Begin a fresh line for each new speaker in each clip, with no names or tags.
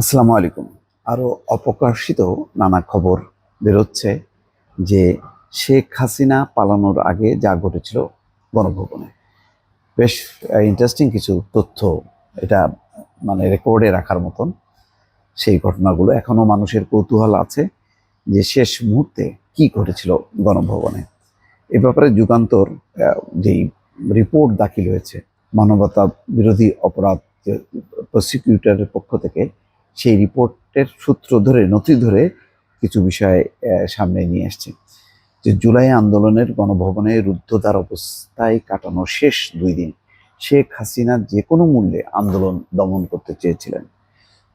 আসসালামু আলাইকুম। আরও অপ্রকাশিত নানা খবর বেরোচ্ছে যে শেখ হাসিনা পালানোর আগে যা ঘটেছিল গণভবনে। বেশ ইন্টারেস্টিং কিছু তথ্য এটা মানে রেকর্ডে রাখার মতন সেই ঘটনাগুলো। এখনও মানুষের কৌতূহল আছে যে শেষ মুহূর্তে কি ঘটেছিল গণভবনে। এ ব্যাপারে যুগান্তর যেই রিপোর্ট দাখিল হয়েছে, মানবতা বিরোধী অপরাধ প্রসিকিউটরের পক্ষ থেকে সেই রিপোর্টের সূত্র ধরে, নথি ধরে কিছু বিষয় সামনে নিয়ে আসছে। যে জুলাই আন্দোলনের গণভবনে রুদ্ধদ্বার অবস্থায় কাটানো শেষ দুই দিন, শেখ হাসিনা যে কোনো মূল্যে আন্দোলন দমন করতে চেয়েছিলেন।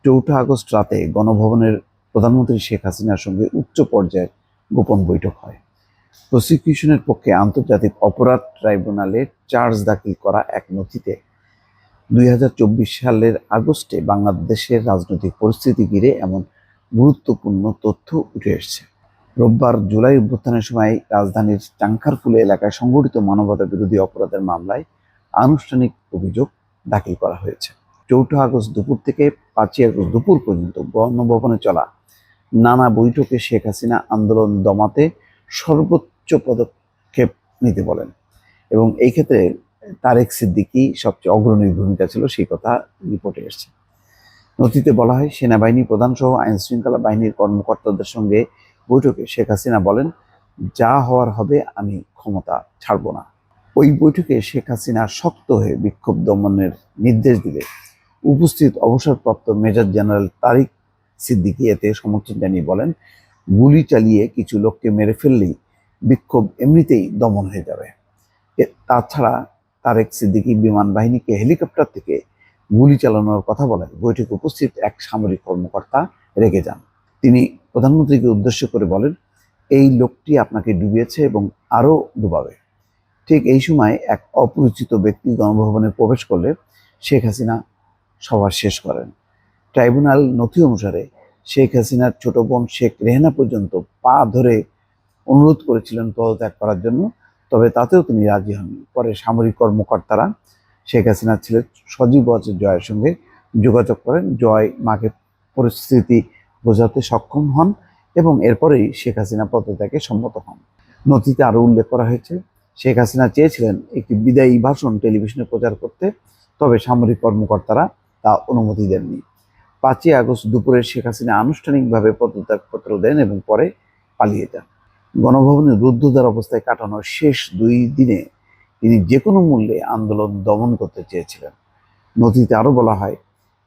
চৌঠা আগস্ট রাতে গণভবনের প্রধানমন্ত্রী শেখ হাসিনার সঙ্গে উচ্চ পর্যায়ের গোপন বৈঠক হয়। প্রসিকিউশনের পক্ষে আন্তর্জাতিক অপরাধ ট্রাইব্যুনালে চার্জ দাখিল করা এক নথিতে দুই হাজার চব্বিশ সালের আগস্টে বাংলাদেশের রাজনৈতিক পরিস্থিতি ঘিরে এমন গুরুত্বপূর্ণ তথ্য উঠে এসেছে। রোববার জুলাই অভ্যুত্থানের সময় রাজধানীর চাংখারফুলে এলাকায় সংঘটিত মানবতা বিরোধী অপরাধের মামলায় আনুষ্ঠানিক অভিযোগ দাখিল করা হয়েছে। চৌঠা আগস্ট দুপুর থেকে পাঁচই আগস্ট দুপুর পর্যন্ত গণভবনে চলা নানা বৈঠকে শেখ হাসিনা আন্দোলন দমাতে সর্বোচ্চ পদক্ষেপ নিতে বলেন এবং এই ক্ষেত্রে তারেক সিদ্দিকী সবচেয়ে অগ্রণী ভূমিকা ছিল সেই কথা রিপোর্টে এসেছে। নথিতে বলা হয়, সেনাবাহিনী প্রধান সহ আইন শৃঙ্খলা বাহিনীর কর্মকর্তাদের সঙ্গে বৈঠকে শেখ হাসিনা বলেন, যা হওয়ার হবে, আমি ক্ষমতা ছাড়ব না। ওই বৈঠকে শেখ হাসিনা শক্ত হয়ে বিক্ষোভ দমনের নির্দেশ দিলে উপস্থিত অবসরপ্রাপ্ত মেজর জেনারেল তারিক সিদ্দিকি এতে সমর্থন জানিয়ে বলেন, গুলি চালিয়ে কিছু লোককে মেরে ফেললেই বিক্ষোভ এমনিতেই দমন হয়ে যাবে। তাছাড়া তারেক সিদ্দিকী বিমান বাহিনীকে হেলিকপ্টার থেকে গুলি চালানোর কথা বলেন। বৈঠকে উপস্থিত এক সামরিক কর্মকর্তা রেগে যান। তিনি প্রধানমন্ত্রীকে উদ্দেশ্য করে বলেন, এই লোকটি আপনাকে ডুবিয়েছে এবং আরও ডুবাবে। ঠিক এই সময় এক অপরিচিত ব্যক্তি গণভবনে প্রবেশ করলে শেখ হাসিনা সভা শেষ করেন। ট্রাইব্যুনাল নথি অনুসারে শেখ হাসিনার ছোট বোন শেখ রেহেনা পর্যন্ত পা ধরে অনুরোধ করেছিলেন পদত্যাগ করার জন্য। তবে তাতেও তিনি রাজি হননি। পরে সামরিক কর্মকর্তারা শেখ হাসিনার ছেলে সজীব ওয়াজেদ জয়ের সঙ্গে যোগাযোগ করেন। জয় মাকে পরিস্থিতি বোঝাতে সক্ষম হন এবং এরপরেই শেখ হাসিনা পদত্যাগে সম্মত হন। নথিতে আরও উল্লেখ করা হয়েছে, শেখ হাসিনা চেয়েছিলেন একটি বিদায়ী ভাষণ টেলিভিশনে প্রচার করতে, তবে সামরিক কর্মকর্তারা তা অনুমতি দেননি। পাঁচই আগস্ট দুপুরে শেখ হাসিনা আনুষ্ঠানিকভাবে পদত্যাগপত্র দেন এবং পরে পালিয়ে যান। গণভবনে রুদ্ধদ্বার অবস্থায় কাটানোর শেষ দুই দিনে তিনি যে কোনো মূল্যে আন্দোলন দমন করতে চেয়েছিলেন। নথিতে আরও বলা হয়,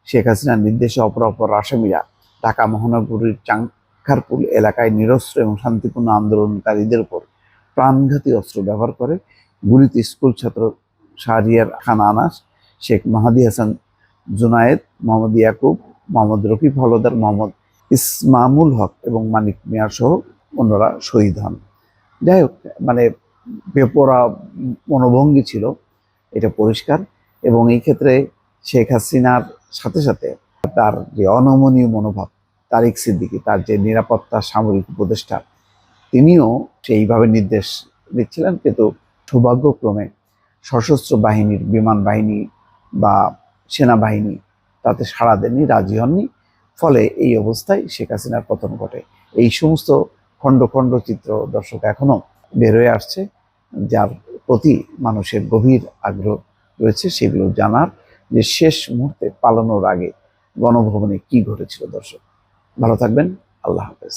শেখ হাসিনার নির্দেশে অপরাপর আসামিরা ঢাকা মহানগরীর চাংখারপুল এলাকায় নিরস্ত্র এবং শান্তিপূর্ণ আন্দোলনকারীদের উপর প্রাণঘাতী অস্ত্র ব্যবহার করে গুলিতে স্কুল ছাত্র শাহরিয়ার খান আনাস, শেখ মাহাদি হাসান জুনায়েদ, মোহাম্মদ ইয়াকুব, মোহাম্মদ রফিক হলদার, মোহাম্মদ ইসমামুল হক এবং মানিক মিয়ার সহ অন্যরা শহীদ হন। যাই হোক মানে বেপরা মনোভঙ্গি ছিল, এটা পরিষ্কার এবং এই ক্ষেত্রে শেখ হাসিনার সাথে সাথে তার যে অনমনীয় মনোভাব, তারিক সিদ্দিকি, তার যে নিরাপত্তা সামরিক উপদেষ্টা, তিনিও সেইভাবে নির্দেশ দিচ্ছিলেন। কিন্তু সৌভাগ্যক্রমে সশস্ত্র বাহিনীর, বিমান বাহিনী বা সেনাবাহিনী তাতে সাড়া দেননি, রাজি হননি। ফলে এই অবস্থায় শেখ হাসিনার পতন ঘটে। এই সমস্ত খণ্ড খণ্ড চিত্র দর্শক এখনও বের হয়ে আসছে, যার প্রতি মানুষের গভীর আগ্রহ রয়েছে সেগুলো জানার যে শেষ মুহূর্তে পালানোর আগে গণভবনে কি ঘটেছিল দর্শক। ভালো থাকবেন, আল্লাহ হাফেজ।